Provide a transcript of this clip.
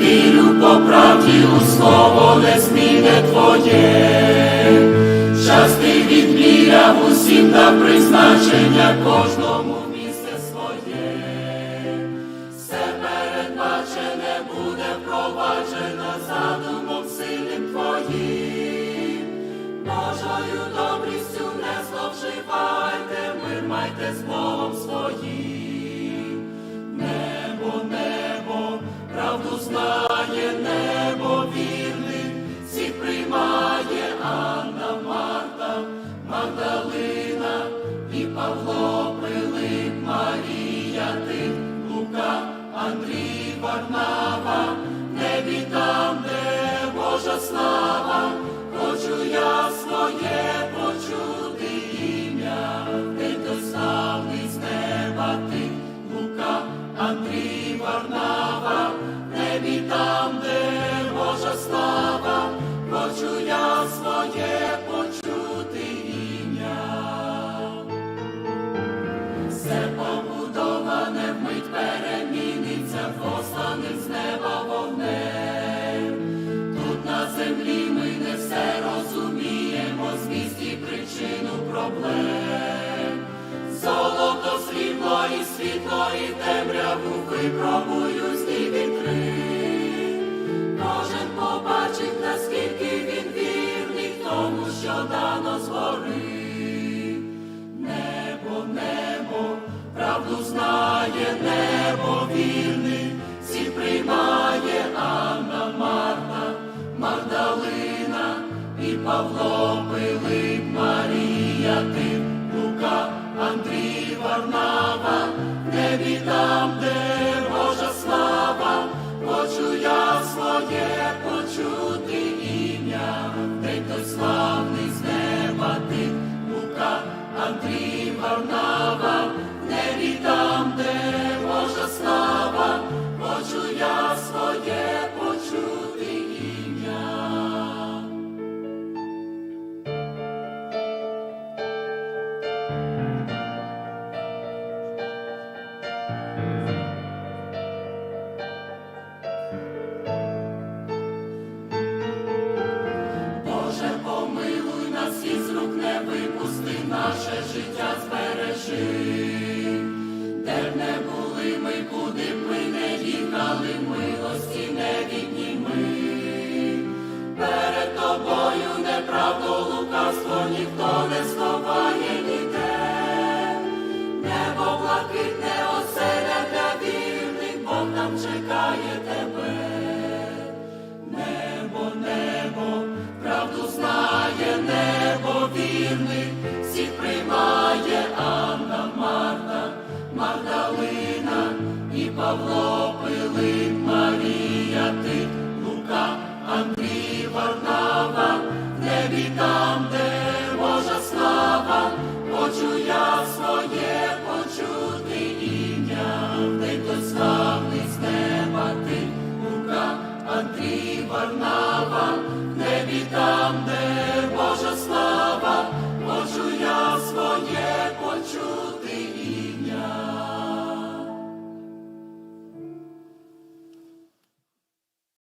вірю по правді у слово незмінне Твоє. Щасти відміряв усім та призначення кожному правду знає, небо вірний, всіх приймає Анна, Марта, Магдалина і Павло, Пилип, Марія, ти, Лука, Андрій, Варнава, і світло, і темряву випробую злі вітри. Кожен побачить, наскільки він вірний тому, що дано згори. Небо, небо, правду знає, небо вірний, всіх приймає Анна, Марта, Магдалина і Павло, Пилип, Марія, ти, Лука, Андрій, Варнава, я почути ім'я, день той славний з неба ти, Андрій, Варнава, наше життя збережи. Де б не були ми, куди б ми не їхали, милості не відніми. Перед тобою неправду, лукавство ніхто не сховає Павло, Пилип, Марія, ти, Лука, Андрій, Варнава, небі там, де Божа слава, хочу я своє почути ім'я, ти той славний з неба, ти, Лука, Андрій, Варнава, небі там, де